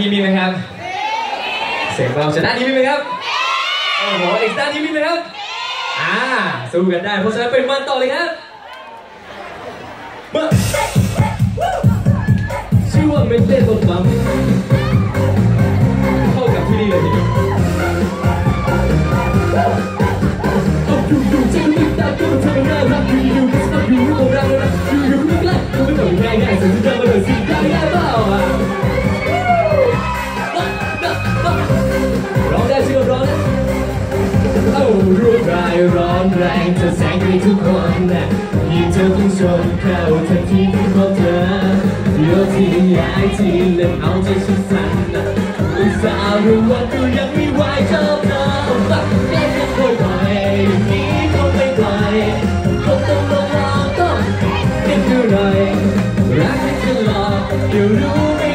นี่มีไหมครับ เสียงเราชนะนี่มีไหมครับ โอ้โหอีกด้านนี่มีไหมครับ อ่า สู้กันได้ เพราะฉะนั้นเป็นมันต่อเลยครับมื่ชื่อว่าเมนเต้ตบบัม รายร้อนแรงเธอแสงให้ทุกคนนะยิ่เธอเพิ่งชมเข้าทันทีที่พบเธอเดี๋ยวที่ย้ายที่เล่นเอาใจฉันสั่นนะอุตส่าห์รู้ว่ากูยังมีไหวเจอเธอฝักแม่ก็คอยไปนี้คงไม่ไปคงต้องรอต้องเป็นเท่าไรรักให้ตลอดเดี๋ยวรู้ไม่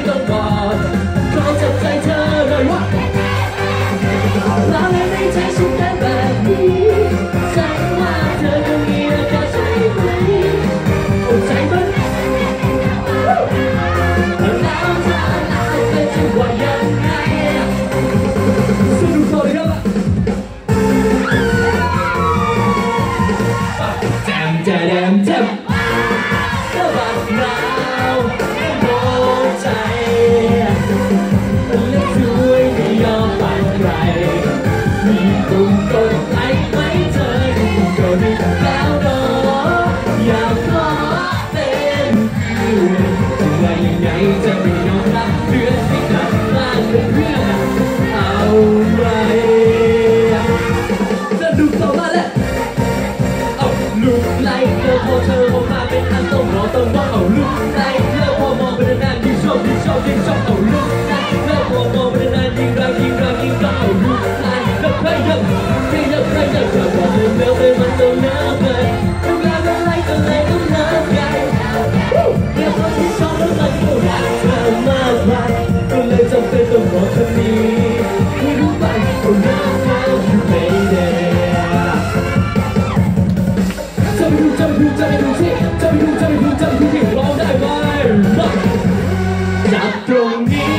ตรงนี้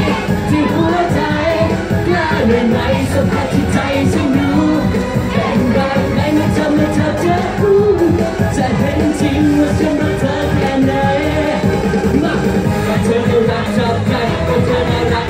ที่หัวใจกล้าหน่อยไหมสัมผัสที่ใจฉัน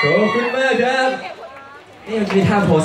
ขอบคุณมากครับ นี่มันคืท่าโพส